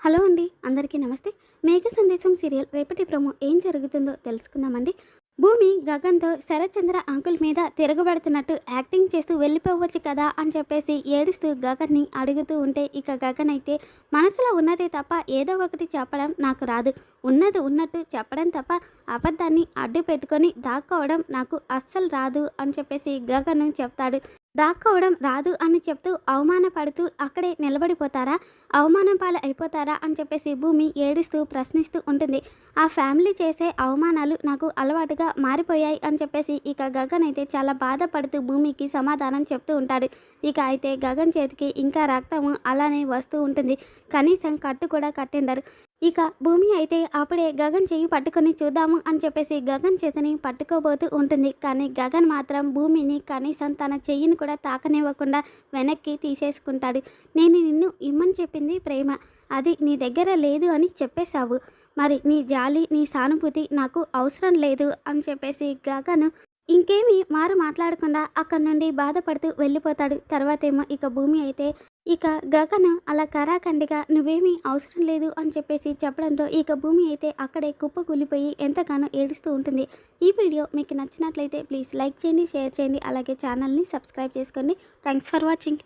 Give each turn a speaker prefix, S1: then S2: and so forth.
S1: Hello అండి అందరికీ నమస్తే. మేఘ సందేశం సీరియల్ రేపటి ప్రోమో ఏం జరుగుతుందో తెలుసుకుందామండి. భూమి గగన్తో శరత్చంద్ర అంకుల్ మీద తిరగబడుతున్నట్టు యాక్టింగ్ చేస్తూ వెళ్ళిపోవచ్చు కదా అని చెప్పేసి ఏడుస్తూ గగన్ని అడుగుతూ ఉంటే ఇక గగన్ అయితే మనసులో ఉన్నదే తప్ప ఏదో ఒకటి చెప్పడం నాకు రాదు. ఉన్నది ఉన్నట్టు చెప్పడం తప్ప అబద్ధాన్ని అడ్డు పెట్టుకొని దాక్కోవడం నాకు అస్సలు రాదు అని చెప్పేసి గగన్ చెప్తాడు. దాక్కోవడం రాదు అని చెప్తూ అవమానపడుతూ అక్కడే నిలబడిపోతారా? అవమానం పాలు అయిపోతారా? అని చెప్పేసి భూమి ఏడుస్తూ ప్రశ్నిస్తూ ఉంటుంది. ఆ ఫ్యామిలీ చేసే అవమానాలు నాకు అలవాటుగా మారిపోయాయి అని చెప్పేసి ఇక గగన్ అయితే చాలా బాధపడుతూ భూమికి సమాధానం చెప్తూ ఉంటాడు. ఇక అయితే గగన్ చేతికి ఇంకా రక్తము అలానే వస్తూ ఉంటుంది. కనీసం కట్టు కూడా కట్టిండరు. ఇక భూమి అయితే అప్పుడే గగన్ చెయ్యి పట్టుకొని చూద్దాము అని చెప్పేసి గగన్ చేతిని పట్టుకోబోతూ ఉంటుంది. కానీ గగన్ మాత్రం భూమిని కనీసం తన చెయ్యిని కూడా తాకనివ్వకుండా వెనక్కి తీసేసుకుంటాడు. నేను నిన్ను ఇమ్మని చెప్పింది ప్రేమ. అది నీ దగ్గర లేదు అని చెప్పేశావు. మరి నీ జాలి నీ సానుభూతి నాకు అవసరం లేదు అని చెప్పేసి గగన్ ఇంకేమీ మారు మాట్లాడకుండా అక్కడి నుండి బాధపడుతూ వెళ్ళిపోతాడు. తర్వాతేమో ఇక భూమి అయితే ఇక గగన్ అలా కరాఖండిగా నువ్వేమీ అవసరం లేదు అని చెప్పేసి చెప్పడంతో ఇక భూమి అయితే అక్కడే కుప్ప కూలిపోయి ఎంతగానో ఏడుస్తూ ఉంటుంది. ఈ వీడియో మీకు నచ్చినట్లయితే ప్లీజ్ లైక్ చేయండి షేర్ చేయండి అలాగే ఛానల్ని సబ్స్క్రైబ్ చేసుకోండి. Thanks for watching.